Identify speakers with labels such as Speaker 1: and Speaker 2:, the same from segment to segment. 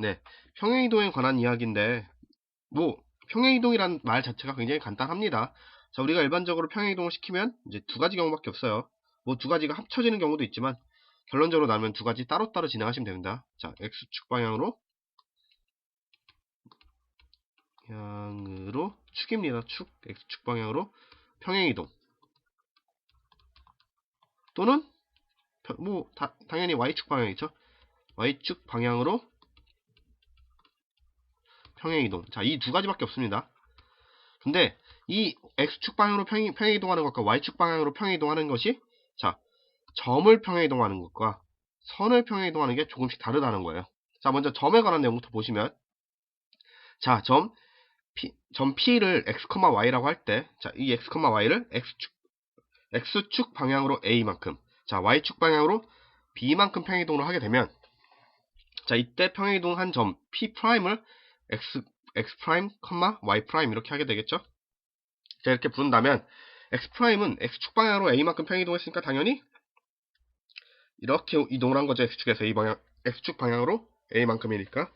Speaker 1: 네, 평행이동에 관한 이야기인데 뭐 평행이동이란 말 자체가 굉장히 간단합니다. 자, 우리가 일반적으로 평행이동을 시키면 이제 두 가지 경우밖에 없어요. 뭐 두 가지가 합쳐지는 경우도 있지만 결론적으로 나면 두 가지 따로따로 진행하시면 됩니다. 자, x축 방향으로 방향으로 축입니다. 축 x축 방향으로 평행이동 또는 뭐 다, 당연히 y축 방향이죠. y축 방향으로 평행이동. 자, 이 두 가지밖에 없습니다. 근데 이 x축 방향으로 평행, 평행이동하는 것과 y축 방향으로 평행이동하는 것이 자, 점을 평행이동하는 것과 선을 평행이동하는 게 조금씩 다르다는 거예요. 자, 먼저 점에 관한 내용부터 보시면 자, 점 P, 점 P를 x, y라고 할 때, 자, 이 x, y를 x축, x축 방향으로 a만큼, 자, y축 방향으로 b만큼 평행이동을 하게 되면, 자, 이때 평행이동한 점 P'을 x, x 프라임, y 이렇게 하게 되겠죠? 자, 이렇게 부른다면, x 프라임은 x축 방향으로 a만큼 평행이동했으니까 당연히 이렇게 이동을 한 거죠. x축에서 a 방향, x축 방향으로 a만큼이니까.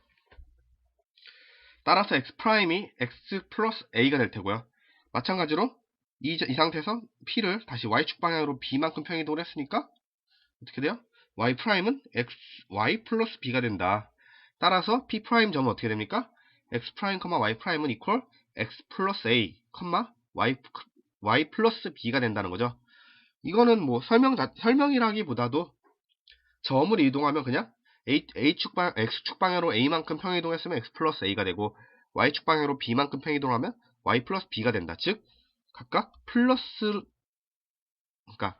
Speaker 1: 따라서 x 프라임이 x 플러스 a가 될 테고요. 마찬가지로 이, 이 상태에서 p를 다시 y축 방향으로 b만큼 평행이동을 했으니까 어떻게 돼요? y 프라임은 x, y 플러스 b가 된다. 따라서 p 점은 어떻게 됩니까? X 프라임, y 프라임은 이퀄 x 플러스 a, y, y 플러스 b가 된다는 거죠. 이거는 뭐 설명, 설명이라기보다도 점을 이동하면 그냥 A, A축 방, X축 방향으로 A만큼 평이동했으면 X 플러스 A가 되고 Y축 방향으로 B만큼 평이동하면 Y 플러스 B가 된다. 즉 각각 플러스 그러니까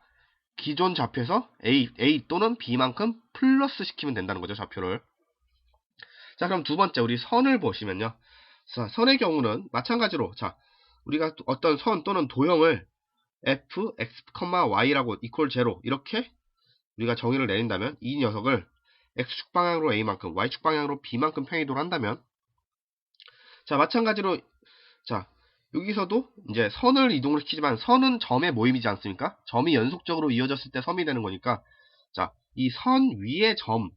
Speaker 1: 기존 좌표에서 A, A 또는 B만큼 플러스 시키면 된다는 거죠. 좌표를. 자 그럼 두 번째 우리 선을 보시면요. 자, 선의 경우는 마찬가지로 자 우리가 어떤 선 또는 도형을 f, x, y라고 이퀄 제로 이렇게 우리가 정의를 내린다면 이 녀석을 x축 방향으로 a만큼, y축 방향으로 b만큼 평이동을 한다면 자 마찬가지로 자 여기서도 이제 선을 이동을 시키지만 선은 점의 모임이지 않습니까? 점이 연속적으로 이어졌을 때 섬이 되는 거니까 자 이 선 위의 점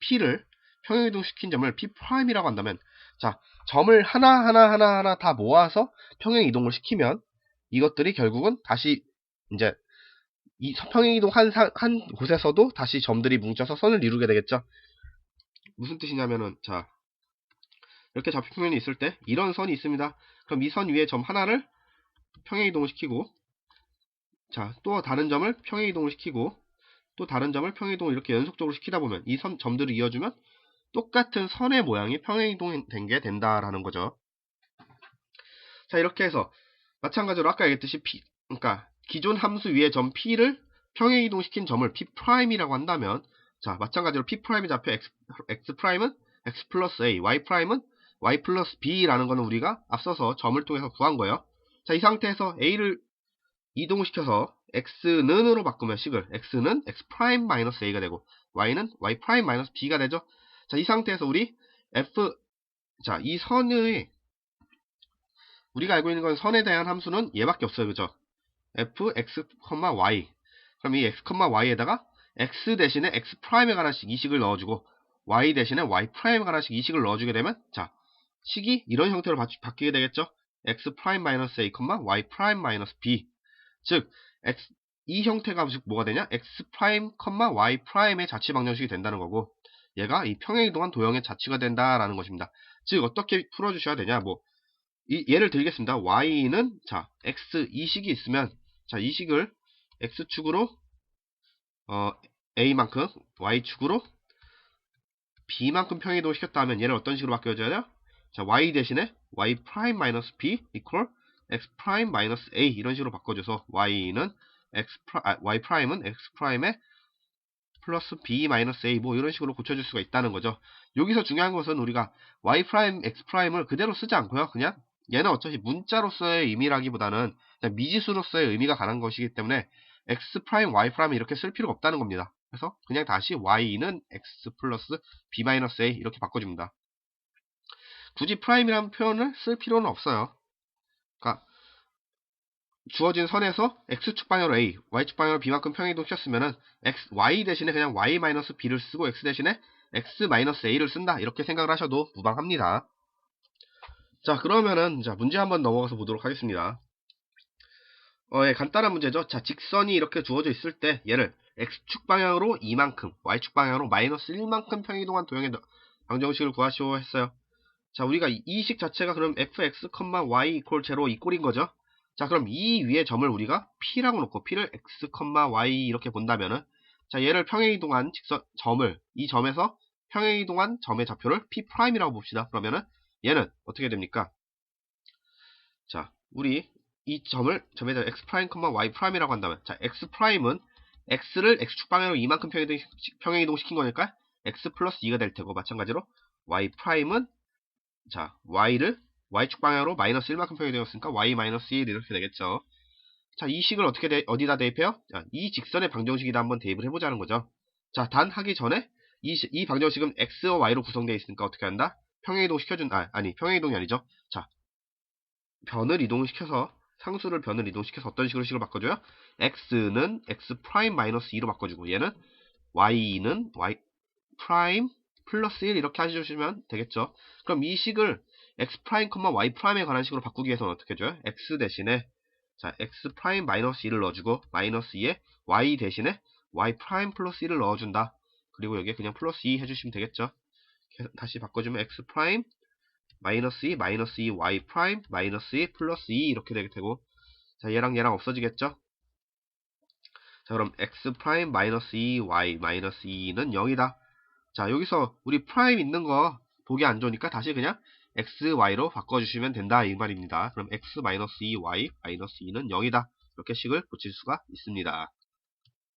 Speaker 1: p를 평행이동 시킨 점을 p'이라고 한다면 자 점을 하나 하나 하나 하나 다 모아서 평행이동을 시키면 이것들이 결국은 다시 이제 이 평행이동 한, 한 곳에서도 다시 점들이 뭉쳐서 선을 이루게 되겠죠. 무슨 뜻이냐면은 자 이렇게 좌표평면이 있을 때 이런 선이 있습니다. 그럼 이 선 위에 점 하나를 평행이동을 시키고 자 또 다른 점을 평행이동을 시키고 또 다른 점을 평행이동을 이렇게 연속적으로 시키다 보면 이 선 점들을 이어주면 똑같은 선의 모양이 평행이동된 게 된다라는 거죠. 자 이렇게 해서 마찬가지로 아까 얘기했듯이 P, 그러니까 기존 함수 위에 점 P를 평행 이동시킨 점을 P'이라고 한다면 자 마찬가지로 P'의 좌표 X, X'은 X 플러스 A, Y'은 Y 플러스 B라는 거는 우리가 앞서서 점을 통해서 구한 거예요. 자 이 상태에서 A를 이동을 시켜서 X는으로 바꾸면 식을 X는 X 프라임 마이너스 A가 되고 Y는 Y 프라임 마이너스 B가 되죠. 자 이 상태에서 우리 F 자 이 선의 우리가 알고 있는 건 선에 대한 함수는 얘밖에 없어요. 그죠? f, x, y. 그럼 이 x, y에다가 x 대신에 x 프라임에 관한식 이식을 넣어주고 y 대신에 y 프라임에 관한식 이식을 넣어주게 되면 자 식이 이런 형태로 바, 바뀌게 되겠죠? X 프라임 마이너스 a, y 프라임 마이너스 b. 즉 x, 이 형태가 즉 뭐가 되냐? X 프라임, y 프라임의 자취 방정식이 된다는 거고 얘가 이 평행이동한 도형의 자취가 된다라는 것입니다. 즉 어떻게 풀어주셔야 되냐? 뭐 이, 예를 들겠습니다. y는 자 x 이 식이 있으면 자, 이 식을 x축으로 어, a만큼 y축으로 b만큼 평행이동을 시켰다면 얘를 어떤 식으로 바뀌어져야 돼요? 자, y 대신에 y 프라임 마이너스 b 이퀄 x 프라임 마이너스 a 이런 식으로 바꿔줘서 y는 x 프라, 아, y 프라임은 x 프라임에 플러스 b 마이너스 a 뭐 이런 식으로 고쳐줄 수가 있다는 거죠. 여기서 중요한 것은 우리가 y 프라임 x 프라임을 그대로 쓰지 않고요. 그냥 얘는 어차피 문자로서의 의미라기보다는 미지수로서의 의미가 가는 것이기 때문에 x 프라임 y 프라임 이렇게 쓸 필요가 없다는 겁니다. 그래서 그냥 다시 y는 x 플러스 b 마이너스 a 이렇게 바꿔줍니다. 굳이 프라임이라는 표현을 쓸 필요는 없어요. 그러니까 주어진 선에서 x축 방향으로 a, y축 방향으로 b만큼 평행이동 시켰으면은 x, y 대신에 그냥 y 마이너스 b를 쓰고 x 대신에 x-a를 쓴다. 이렇게 생각을 하셔도 무방합니다. 자, 그러면은, 자, 문제 한번 넘어가서 보도록 하겠습니다. 어, 예, 간단한 문제죠. 자, 직선이 이렇게 주어져 있을 때, 얘를 x축 방향으로 2만큼, y축 방향으로 마이너스 1만큼 평이동한 도형의 방정식을 구하시오 했어요. 자, 우리가 이- 이식 자체가 그럼 fx, y 이퀄 제로 이꼴인 거죠. 자, 그럼 이 위에 점을 우리가 p라고 놓고 p를 x, y 이렇게 본다면은 자, 얘를 평행이동한 직선 점을 이 점에서 평행이동한 점의 좌표를 p'이라고 봅시다. 그러면은 얘는 어떻게 됩니까? 자, 우리 이 점을 점에다 x 프라임, y 프라임이라고 한다면 자, x 프라임은 x를 x축 방향으로 이만큼 평행이동, 평행이동 시킨 거니까 x 플러스 2가 될 테고 마찬가지로 y 프라임은 자, y를 y축 방향으로 마이너스 1만큼 평행되었으니까 y 마이너스 1 이렇게 되겠죠. 자, 이 식을 어떻게 대- 어디다 대입해요? 자, 이 직선의 방정식이다 한번 대입을 해보자는 거죠. 자, 단 하기 전에 이, 시- 이 방정식은 x와 y로 구성되어 있으니까 어떻게 한다? 평행이동 시켜준 아, 아니 평행이동이 아니죠. 자, 변을 이동시켜서 상수를 변을 이동시켜서 어떤 식으로 식을 바꿔줘요? x는 x 프라임 마이너스 2로 바꿔주고 얘는 y는 y 프라임 플러스 1 이렇게 해주시면 되겠죠. 그럼 이 식을 x 프라임, y 프라임에 관한 식으로 바꾸기 위해서는 어떻게 해줘요? x 대신에 자 x 프라임 마이너스 2를 넣어주고 마이너스 2에 y 대신에 y 프라임 플러스 1을 넣어준다. 그리고 여기에 그냥 플러스 2 해주시면 되겠죠. 다시 바꿔주면 x 프라임 마이너스 2 마이너스 2 y 프라임 마이너스 2 플러스 2 이렇게 되게 되고 자 얘랑 얘랑 없어지겠죠. 자 그럼 x 프라임 마이너스 2 y 마이너스 2는 0이다. 자 여기서 우리 프라임 있는 거 보기 안 좋으니까 다시 그냥 x, y로 바꿔주시면 된다 이 말입니다. 그럼 x 마이너스 2 y 마이너스 2는 0이다. 이렇게 식을 붙일 수가 있습니다.